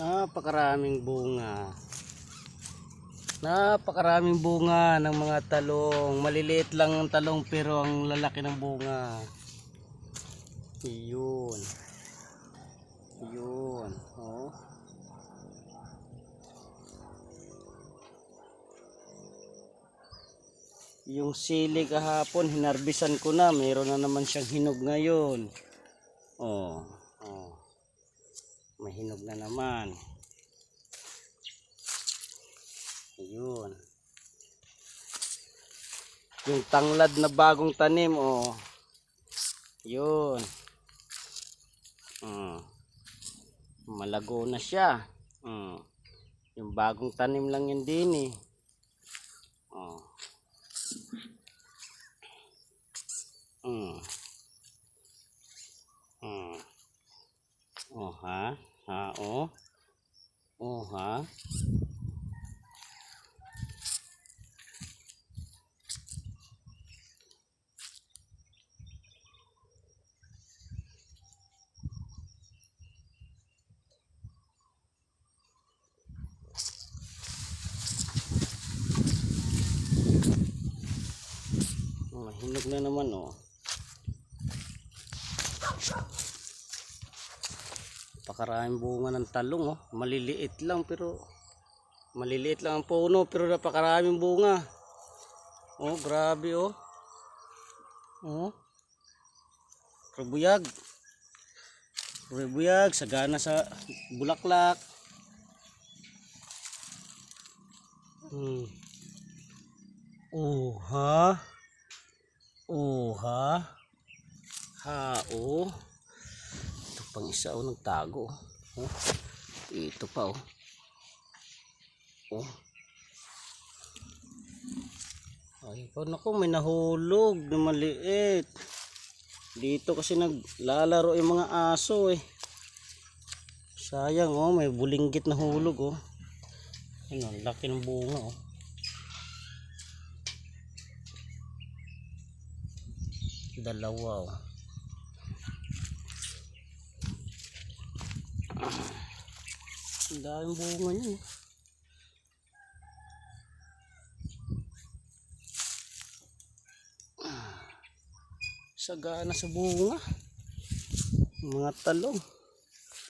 Napakaraming bunga. Napakaraming bunga ng mga talong. Maliliit lang ang talong pero ang lalaki ng bunga. Yun. Yun. Oh. Yung sili kahapon, hinarbisan ko na. Mayroon na naman siyang hinog ngayon. Oh. Oh. May hinog na naman. Ayun. Yung tanglad na bagong tanim, oh. Yun. Mm. Malago na siya. Mm. Yung bagong tanim lang yun din eh. Oh. Mm. Mm. Oh ha? Ha oh? Oh ha? Oh, hinog na naman oh. Napakaraming bunga ng talong oh. Maliliit lang pero maliliit lang ang puno pero napakaraming bunga. Oh, grabe oh. Oh. Rubuyag. Rubuyag, sagana sa bulaklak. Hmm. Oh, ha? Oh, ha? Ha, oh. Pang isa, oh, nagtago. Oh. Ito pa, oh. Oh. Ay, pa naku, may nahulog na maliit. Dito kasi naglalaro yung mga aso, eh. Sayang, oh, may bulinggit na hulog, oh. Ano, laki ng bunga, oh. Dalawa, oh. Ang daming bunga niyan, eh. Sagana sa bunga. Mga talong.